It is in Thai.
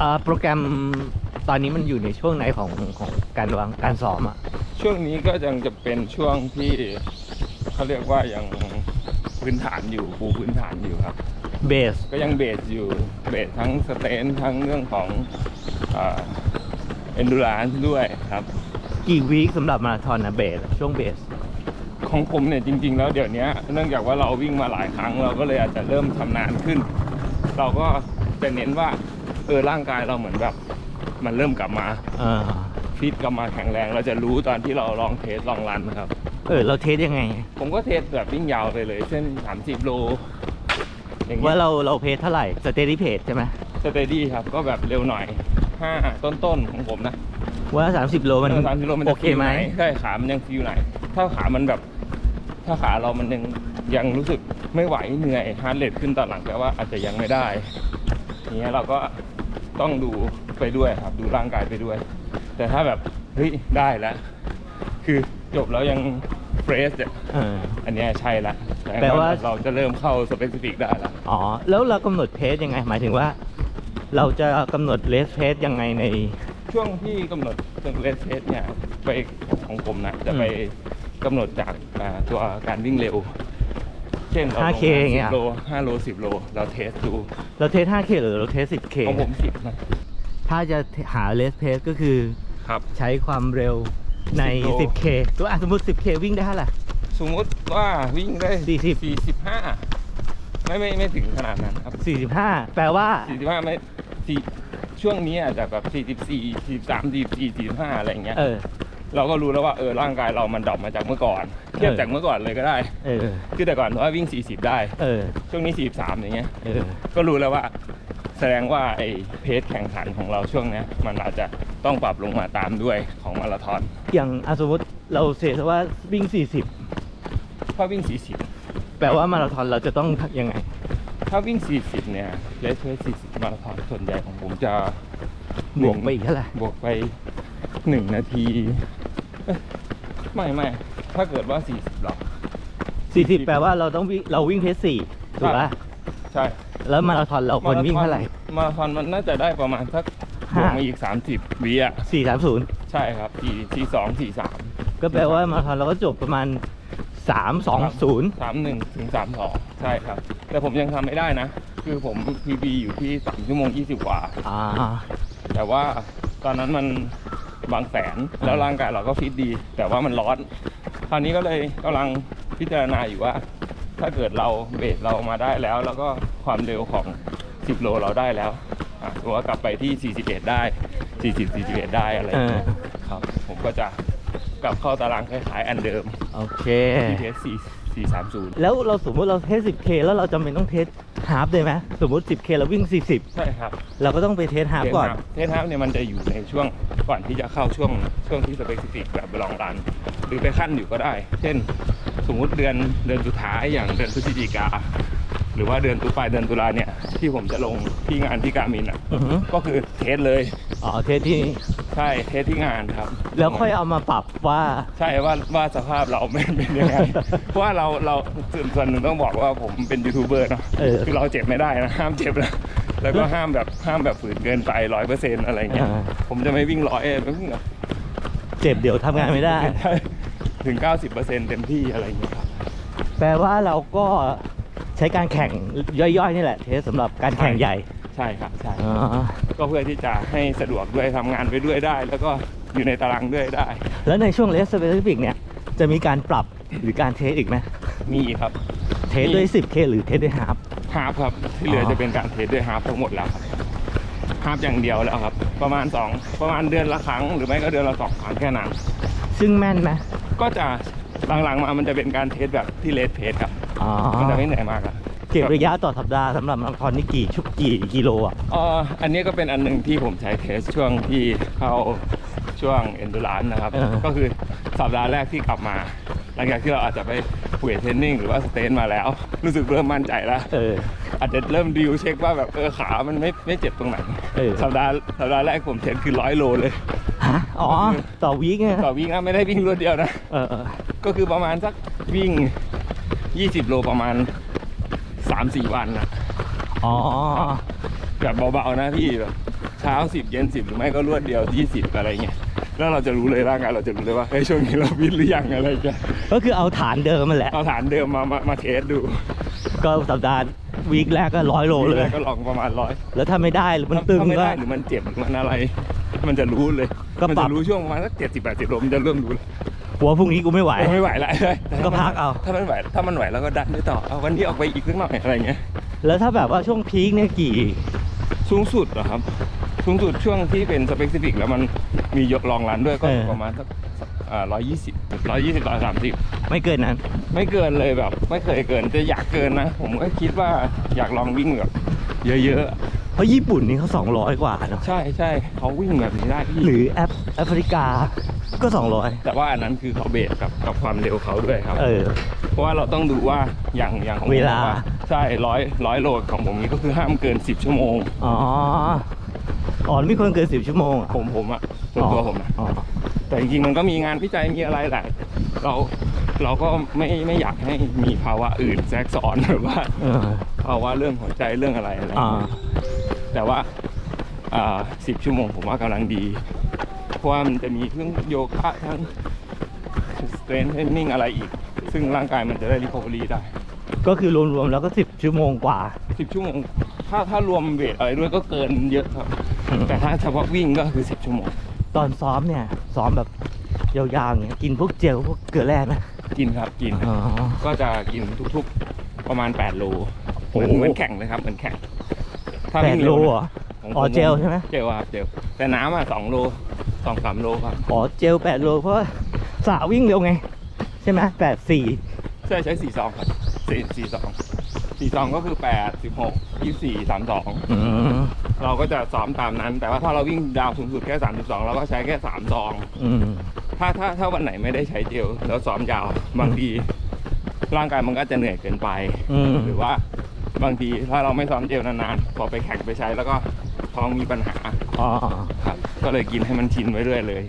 อ่าโปรแกรมตอนนี้มันอยู่ในช่วงไหนของของการวางการซ้อมอะช่วงนี้ก็ยังจะเป็นช่วงที่เขาเรียกว่ายังพื้นฐานอยู่ปูพื้นฐานอยู่ครับ เบสก็ยังเบสอยู่เบสทั้งสเตนทั้งเรื่องของเอ็นดูรานด้วยครับ กี่วีคสำหรับมาราธอนนะเบสช่วงเบสของผมเนี่ยจริง ๆ แล้วเดี๋ยวนี้เนื่องจากว่าเราวิ่งมาหลายครั้งเราก็เลยอาจจะเริ่มชำนาญขึ้น เราก็จะเน้นว่า เออร่างกายเราเหมือนแบบ มันเริ่มกลับมาเออฟิตกลับมาแข็งแรง เราจะรู้ตอนที่เราลองเทสลองรันครับ เออ เราเทสยังไง ผมก็เทสแบบวิ่งยาวไปเลยเช่น30โลอย่างเงี้ว่ายเราเราเพสเท่าไหร่สเตดี้เพสใช่ไหมสเตดี้ครับก็แบบเร็วหน่อย5ต้นๆของผมนะ ว่า 30 โลมันสามกิโลมันโอจะเคไหมฟีลนใช่ขามันยังฟิลไหน ถ้าขามันแบบ ถ้าขาเรามันยังยังรู้สึกไม่ไหวเหนื่อยฮาร์ดเรทขึ้นตอนหลังแปลว่าอาจจะยังไม่ได้อย่างเงี้ยเราก็ ต้องดูไปด้วยครับ ดูร่างกายไปด้วย แต่ถ้าแบบเฮ้ยได้แล้ว คือจบแล้วยังเฟรชเนี่ยเออ อันเนี้ยใช่ละแปลว่า เราจะเริ่มเข้าสเปซิฟิกได้ละอ๋อ แล้วเรากำหนดเพสยังไง หมายถึงว่า เราจะกำหนดเลสเพสยังไงใน ช่วงที่กำหนดเลสเทสเนี่ยไปของผมนะจะไปกำหนดจากอ่าตัวการวิ่งเร็วเช่นเราลง 5K อย่างเงี้ย10โล5โล10 โล เราเทสดู เราเทส 5K หรือเราเทส 10K ของผม10นะ ถ้าจะหาเลสเพสก็คือ ครับ ใช้ความเร็วใน 10โล 10K ตัวอะสมมติ 10K วิ่งได้เท่าไหร่ สมมติว่าวิ่งได้40 45ไม่ไม่ไม่ถึงขนาดนั้นครับ 45 แปลว่า 45ไม่สี่ช่วงนี้อาจจะแบบ44 43 44 45อะไรอย่างเงี้ย เออ เราก็รู้แล้วว่าเออร่างกายเรามันดรอปมาจากเมื่อก่อน เทียบจากเมื่อก่อนเลยก็ได้เออคือแต่ก่อนว่าวิ่ง 40 ได้ เออ ช่วงนี้ 43 อย่างเงี้ยเออ ก็รู้แล้วว่า แสดงว่าไอ้เพจแข่งขันของเราช่วงเนี้ยมันอาจจะต้องปรับลงมาตามด้วยของมาราธอนอย่างอะสมมติเราเสียว่าวิ่งถ้าวิ่ง40 แปลว่ามาราธอนเราจะต้องยังไง40ถ้าวิ่ง 40 เนี่ยเลสเทส40 มาราธอนส่วนใหญ่ของผมจะบวกไปอีกเท่าไหร่บวกไป1นาทีเอ้ยไม่ไม่ ถ้าเกิดว่า 40หรอ40 แปลว่าเราต้องวิ่งเราวิ่งเพส4ถูกปะใช่ แล้วมาราธอนเราควรวิ่งเท่าไหร่ มาราธอนมันน่าจะได้ประมาณสักบห้าวกมาอีก 30วิอะ430ใช่ครับ4 4 2 4 3ก็แปลว่ามาราธอนเราก็จบประมาณ320สามหนึ่งถึงสามสองใช่ครับ แต่ผมยังทำไม่ได้นะ คือผม PB อยู่ที่สามชั่วโมงยี่สิบกว่าอ่า แต่ว่าตอนนั้นมันบางแสนแล้วร่างกายเราก็ฟิตดี แต่ว่ามันร้อน คราวนี้ก็เลยกำลังพิจารณาอยู่ว่า ถ้าเกิดเราเบรเรามาได้แล้ว แล้วก็ความเร็วของ 10 โลเราได้แล้วอะสมมติว่ากลับไปที่ 41 ได้ 40 41 ได้อะไรอย่างเงี้ยเออครับ ผมก็จะกลับเข้าตารางคล้ายๆ อันเดิม โอเคที่เทส4 430 แล้วเราสมมติเราเทส 10K แล้วเราจำเป็นต้องเทส ฮาล์ฟได้ไหมสมมติ 10K เราวิ่ง ใช่ครับ40 เราก็ต้องไปเทสฮาล์ฟก่อน เทสฮาร์ฟเนี่ยมันจะอยู่ในช่วงก่อนที่จะเข้าช่วงช่วงที่สเปซิฟิกแบบลองรัน หรือไปขั้นอยู่ก็ได้ เช่น สมมุติเดือนเดือนสุดท้ายอย่างเดือนพฤศจิกา หรือว่าเดือนตุลาเดือนตุลาเนี่ยที่ผมจะลงที่งานที่การมินอะอือฮึก็คือเทสเลย อ๋อเทสที่ใช่เทสที่งานครับแล้วค่อยเอามาปรับว่า ใช่ว่าว่าสภาพเราเป็นเป็นยังไง เพราะว่าเราเราส่วนส่วนหนึ่งต้องบอกว่าผมเป็นยูทูบเบอร์เนาะเออ คือเราเจ็บไม่ได้นะห้ามเจ็บนะแล้วก็ห้ามแบบห้ามแบบฝืนเกินไปร้อยเปอร์เซ็นต์อะไรเงี้ยอ่าผมจะไม่วิ่งร้อยไม่วิ่งแบบเจ็บเดี๋ยวทำงานไม่ได้ ถึงเก้าสิบเปอร์เซ็นต์เต็มที่อะไรเงี้ยครับแปลว่าเราก็ ใช้การแข่งย่อยๆนี่แหละเทสสำหรับการแข่งใหญ่ใช่ครับใช่อ๋อก็เพื่อที่จะให้สะดวกด้วยทำงานไปด้วยได้ แล้วก็อยู่ในตารางด้วยได้ แล้วในช่วงเลสสเปซิฟิกเนี่ยจะมีการปรับหรือการเทสอีกไหมมีครับเทสด้วย 10K หรือเทสด้วยฮาล์ฟฮาร์ฟครับที่เหลือออจะเป็นการเทสด้วยฮาร์ฟทั้งหมดแล้วครับฮาร์ฟอย่างเดียวแล้วครับ ประมาณสองประมาณเดือนละครั้ง หรือไม่ก็เดือนละสองครั้งแค่นั้นซึ่งแม่นไหมก็จะหลังๆมามันจะเป็นการเทสแบบที่เลสเทสครับอ๋อ มันจะไม่เหนื่อยมากอะเก็บระยะต่อสัปดาห์สำหรับมาราธอนนี่กี่ชุกกี่กิโลอะเอ่ออันนี้ก็เป็นอันหนึ่งที่ผมใช้เทสช่วงที่เข้าช่วงเอนดูรานนะครับเออก็คือสัปดาห์แรกที่กลับมา หลังจากที่เราอาจจะไปเวทเทรนนิ่งหรือว่าสเตนมาแล้ว รู้สึกเริ่มมั่นใจแล้วเอออาจจะเริ่มดิวเช็คว่าแบบเออขา มันไม่ไม่เจ็บตรงไหนเออสัปดาห์สัปดาห์แรกผมเทสคือร้อยโลเลยฮะอ๋อ ต่อวีคไงต่อวิ่งนะไม่ได้วิ่งรวดเดียวนะเออเออก็คือประมาณสักวิ่ง 20 โลประมาณ 3-4 วันนะอ๋อ แบบเบาๆนะพี่แบบเช้าสิบเย็นสิบหรือไม่ก็รวดเดียวยี่สิบอะไรเงี้ยแล้วเราจะรู้เลยร่างกายเราจะรู้เลยว่าเฮ้ยช่วงนี้เราวินหรือยังอะไรเงี้ยก็คือเอาฐานเดิมมันแหละ เอาฐานเดิมมามามาเทสดู ก็สัปดาห์วีคแรกก็ร้อยโลเลยแรกก็ลองประมาณร้อยแล้วถ้าไม่ได้หรือมันตึงถ้าไม่ก็ ได้หรือมันเจ็บหรือมันอะไร มันจะรู้เลย ก็มันปรัจะบรู้ช่วงประมาณสักเจ็ดสิบแปดสิบโลมันจะเริ่มรู้เล ยหัวพรุ่งนี้กูไม่ไหวโอ้ไม่ไหวแล้วก็พักเอา ถ้ามันไหวถ้ามันไหวแล้วก็ดันไปต่อเอาวันนี้ออกไปอีกนิดหน่อยอะไรเงี้ย แล้วถ้าแบบว่าช่วงพีคเนี่ยกี่ สูงสุดเหรอครับ สูงสุดช่วงที่เป็นสเปกซิฟิกแล้วมันมียกลองรันด้วยก็เออประมาณสักร้อยยี่สิบร้อยยี่สิบร้อยสามสิบไม่เกินนั้น ไม่เกินเลยแบบ ไม่เคยเกินจะอยากเกินนะ ผมก็คิดว่าอยากลองวิ่งแบบเยอะ เพราะญี่ปุ่นนี่เขา200 กว่าเนอะๆใช่ใช่เขาวิ่งแบบนี้ได้พี่หรือแอฟแอฟริกาก็แต่ว่าอันนั้นคือเขาเบสกับกับความเร็วเขาด้วยครับ200เออ เพราะว่าเราต้องดูว่าอย่างอย่างของผมเวลาบอกใช่ร้อยร้อยโลของผมนี้ก็คือห้ามเกิน 10 ชั่วโมง อ๋ออ๋อไม่ควรเกิน10 ชั่วโมงอะผมผมอะส่วนตัวผมนะอ๋อแต่จริงๆมันก็มีงานวิจัยมีอะไรแหละเราเราก็ไม่ไม่อยากให้มีภาวะอื่นแทรกซ้อนแบบว่า เออภาวะเรื่องหัวใจเรื่องอะไรอะไรอ่า แต่ว่าอ่าสิบชั่วโมงผมว่ากำลังดี เพราะว่ามันจะมีเครื่องโยคะทั้งสเตรนเทนนิ่งอะไรอีก ซึ่งร่างกายมันจะได้รีคอเวอรี่ได้ ก็คือรวมๆแล้วก็10ชั่วโมงกว่าสิบชั่วโมง ถ้าถ้ารวมเวทอะไรด้วยก็เกินเยอะครับ แต่ถ้าเฉพาะวิ่งก็คือสิบชั่วโมง ตอนซ้อมเนี่ยซ้อมแบบยาวๆอย่างเงี้ยกินพวกเจลพวกเกลือแร่ไหมกินครับกินอ๋อก็จะกินทุกๆประมาณ 8 โล เหมือนโอ้โหเหมือนแข่งเลยครับ เหมือนแข่ง ถ้าแปวิ่ดงโลเร็วเหรอนะของอ๋อผมเจลใช่ไหม เจลครับเจลแต่น้ำอะสองโลสองสามโลครับอ๋อเจล8โลเพราะว่าสาวิ่งเร็วไง ใช่ไหมแปดสี่ใช่ใช้สี่ซองครับสี่สี่ซองสี่ซองก็คือแปดสิบหกยี่สี่สามสองอืมเราก็จะซ้อมตามนั้น แต่ว่าถ้าเราวิ่งดาวสูงสุดแค่สามสิบสองเราก็ใช้แค่สามซอง อืม ถ้าถ้าถ้าวันไหนไม่ได้ใช้เจลแล้วซ้อมยาวบางทีร่างกายมันก็จะเหนื่อยเกินไป อืม หรือว่า บางทีถ้าเราไม่ซ้อมเจลนานๆพอไปแข่งไปใช้แล้วก็ท้องมีปัญหาอ๋อครับก็เลยกินให้มันชินไว้เรื่อยเลย